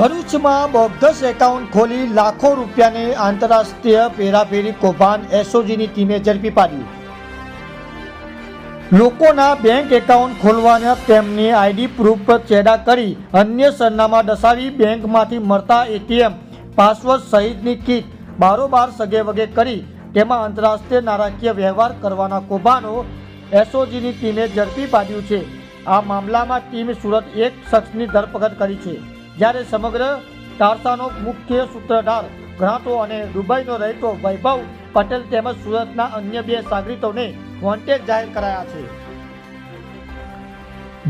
ભરૂચમાં bogus account ખોલી લાખો રૂપિયાની આંતરરાષ્ટ્રીય પેરાફેરી કૌભાંડ એસઓજીની ટીમે ઝડપી પાડ્યું લોકોના બેંક એકાઉન્ટ ખોલવાના તેમની આઈડી પ્રૂફ ચેડા કરી અન્ય સરનામા દર્શાવી બેંકમાંથી મળતા એટીએમ પાસવર્ડ સહિતની કીટ બારોબાર સગે વગે કરી તેમાં આંતરરાષ્ટ્રીય નાણાકીય વ્યવહાર કરવાના કૌભાંડો એસઓજીની ટીમે ઝડપી પાડ્યું છે. આ મામલામાં ટીમે સુરત એક શખ્સની ધરપકડ કરી છે. જ્યારે સમગ્ર તારસાનો મુખ્ય સૂત્રધાર ઘણાતો અને દુબઈનો રહેતો વૈભવ પટેલ તેમજ સુરતના અન્ય બે સાગરીતોને વોન્ટેડ જાહેર કરાયા છે.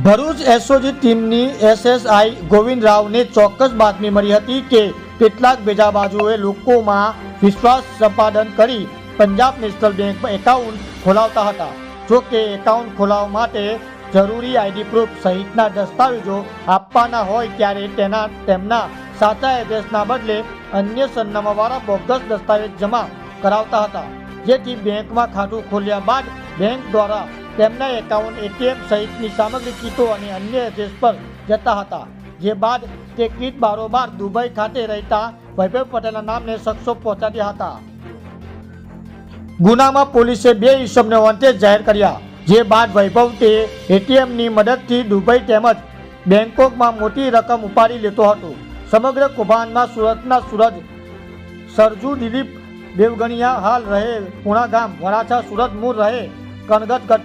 ભરૂચ એસઓજી ટીમની એસએસઆઈ ગોવિંદ રાવને ચોક્કસ બાતમી મળી હતી કે કેટલાક બેજાબાજુએ લોકોમાં વિશ્વાસ સંપાદન કરી પંજાબ નેશનલ બેંકમાં એકાઉન્ટ ખોલાવતા હતા. જો કે એકાઉન્ટ ખોલાવવા માટે જરૂરી આઈડી પ્રૂફ સહિતના દસ્તાવેજો આપવાના હોય ત્યારે તેના તેમના સાચા એડ્રેસના બદલે અન્ય સરનામાવાળા બોગસ દસ્તાવેજ જમા કરાવતા હતા. જેથી બેંકમાં ખાતું ખોલ્યા બાદ બેંક દ્વારા તેમના એકાઉન્ટ એટીએમ સહિતની સામગ્રી, કીટો અને અન્ય એડ્રેસ પર જતા હતા. જે બાદ તે કીટ બારોબાર દુબઈ ખાતે રહેતા વૈભવ પટેલના નામને શખ્સો પહોંચાડ્યા હતા. ગુનામાં પોલીસે બે ઈસમને વોન્ટેજ જાહેર કર્યા. જે બાદ વૈભવ તે એટીએમની મદદથી દુબઈ તેમજ બેંકોકમાં મોટી રકમ ઉપાડી લેતો હતો. સમગ્ર કૌભાંડમાં સુરતના સુરજ સરજુ દિલીપ દેવગણિયા હાલ રહે. પુણા ગામ, વરાછા સુરત મૂળ રહે. કણગત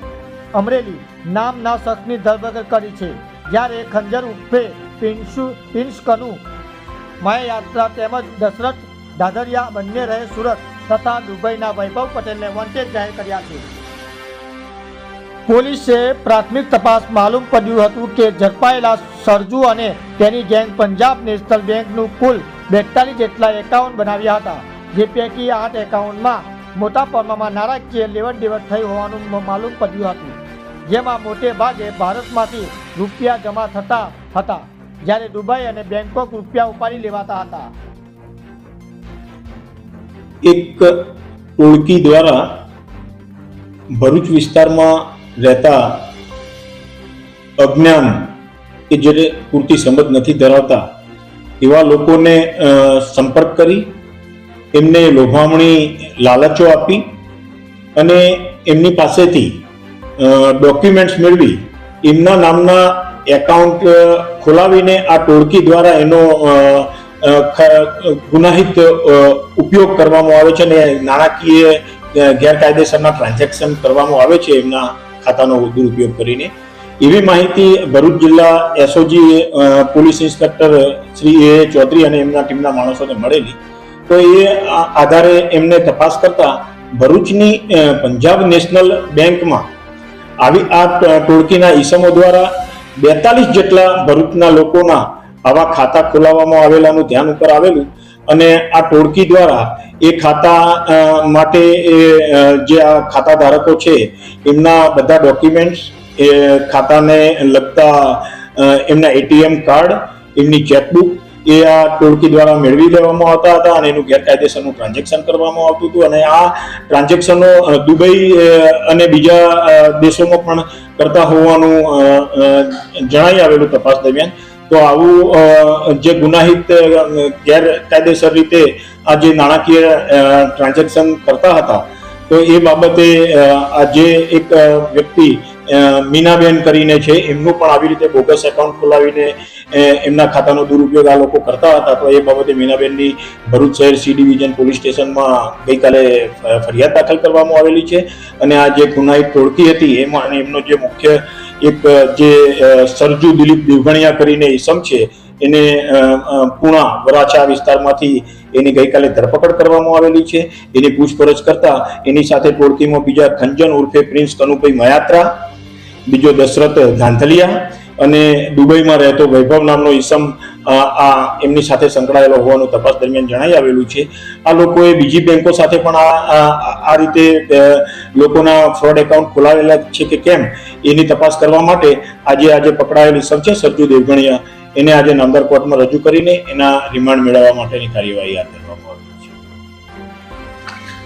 અમરેલી નામના શખ્સની ધરપકડ કરી છે. જ્યારે ખંજર ઉર્ફે પિન્સુ પિન્સકનુ માયાયાત્રા તેમજ દશરથ દાદરિયા બંને રહે સુરત તથા દુબઈના વૈભવ પટેલને વોન્ટેડ જાહેર કર્યા છે. પોલીસે પ્રાથમિક તપાસ માલુમ પડ્યું હતું કે ઝડપાયેલા સરજુ અને તેની ગેંગ પંજાબ નેશનલ બેંકનું કુલ બેતાલીસ જેટલા એકાઉન્ટ બનાવ્યા હતા, જે પૈકી આઠ એકાઉન્ટમાં મોટા પ્રમાણમાં નાણાકીય લેવડ દેવડ થઈ હોવાનું માલુમ પડ્યું હતું. જેમાં મોટે ભાગે ભારતમાંથી રૂપિયા જમા થતા હતા, જ્યારે દુબઈ અને બેંકોક રૂપિયા ઉપાડી લેવાતા હતા. એક ઓળખી દ્વારા ભરૂચ વિસ્તારમાં રહેતા અજ્ઞાન કે જે પૂરતી સમજ નથી ધરાવતા, એવા લોકોને સંપર્ક કરી, એમને લોભામણી લાલચો આપી અને એમની પાસેથી ડોક્યુમેન્ટ્સ મેળવી, એમના નામના એકાઉન્ટ ખોલાવીને આ ટોળકી દ્વારા એનો ગુનાહિત ઉપયોગ કરવામાં આવે છે અને નાણાકીય ગેરકાયદેસરના ટ્રાન્ઝેક્શન કરવામાં આવે છે એમના ખાતાનો દુરુપયોગ કરીને. એવી માહિતી ભરૂચ જિલ્લા SOG police inspector Shri A Chaudhary અને એમના ટીમના માણસોને મળેલી. તો એ આધારે એમને તપાસ કરતા ભરૂચની પંજાબ નેશનલ બેંકમાં આવી આ ટોળકીના ઈસમો દ્વારા બેતાલીસ જેટલા ભરૂચના લોકોના આવા ખાતા ખોલાવવામાં આવેલાનું ધ્યાન ઉપર આવેલું અને આ ટોળકી દ્વારા એ ખાતા માટે એ જે આ ખાતા ધારકો છે, એમના બધા ડોક્યુમેન્ટ્સ એ ખાતાને લગતા એમના એટીએમ કાર્ડ એમની ચેકબુક એ આ ટોળકી દ્વારા મેળવી લેવામાં આવતા હતા અને એનું ગેરકાયદેસરનું ટ્રાન્ઝેક્શન કરવામાં આવતું હતું. અને આ ટ્રાન્ઝેક્શનો દુબઈ અને બીજા દેશોમાં પણ કરતા હોવાનું જણાઈ આવેલું તપાસ દરમિયાન. તો આવું જે ગુનાહિત ગેરકાયદેસર રીતે આ જે નાણાકીય ટ્રાન્ઝેક્શન કરતા હતા, તો એ બાબતે આ જે એક વ્યક્તિ મીનાબેન કરીને છે, એમનું પણ આવી રીતે બોગસ એકાઉન્ટ ખોલાવીને એમના ખાતાનો દુરુપયોગ આ લોકો કરતા હતા, તો એ બાબતે મીનાબેનની ભરૂચ શહેર સી ડિવિઝન પોલીસ સ્ટેશનમાં ગઈકાલે ફરિયાદ દાખલ કરવામાં આવેલી છે. અને આ જે ગુનાહિત ટોળકી હતી, એમાં અને એમનો જે મુખ્ય એક જે સરજુ દિલીપ દેવગણિયા કરીને ઈસમ છે, એને પુણા વરાછા વિસ્તારમાંથી એની ગઈકાલે ધરપકડ કરવામાં આવેલી છે. એની પૂછપરછ કરતા એની સાથે ટોળકીમાં બીજા ખંજન ઉર્ફે પ્રિન્સ કનુભાઈ મયાત્રા, બીજો દશરથ ધાંધલિયા અને દુબઈમાં રહેતો વૈભવ નામનો ઈસમ આ એમની સાથે સંકળાયેલો હોવાનું તપાસ દરમિયાન જણાઈ આવેલું છે. આ લોકોએ બીજી બેંકો સાથે પણ આ, આ- રીતે લોકોના ફ્રોડ એકાઉન્ટ ખોલાવેલા છે કે કેમ એની તપાસ કરવા માટે આજે આજે પકડાયેલી સબ છે, સરજુ દેવગણિયા. એને આજે નામદાર કોર્ટમાં રજૂ કરીને એના રિમાન્ડ મેળવવા માટેની કાર્યવાહી હાથ ધરી.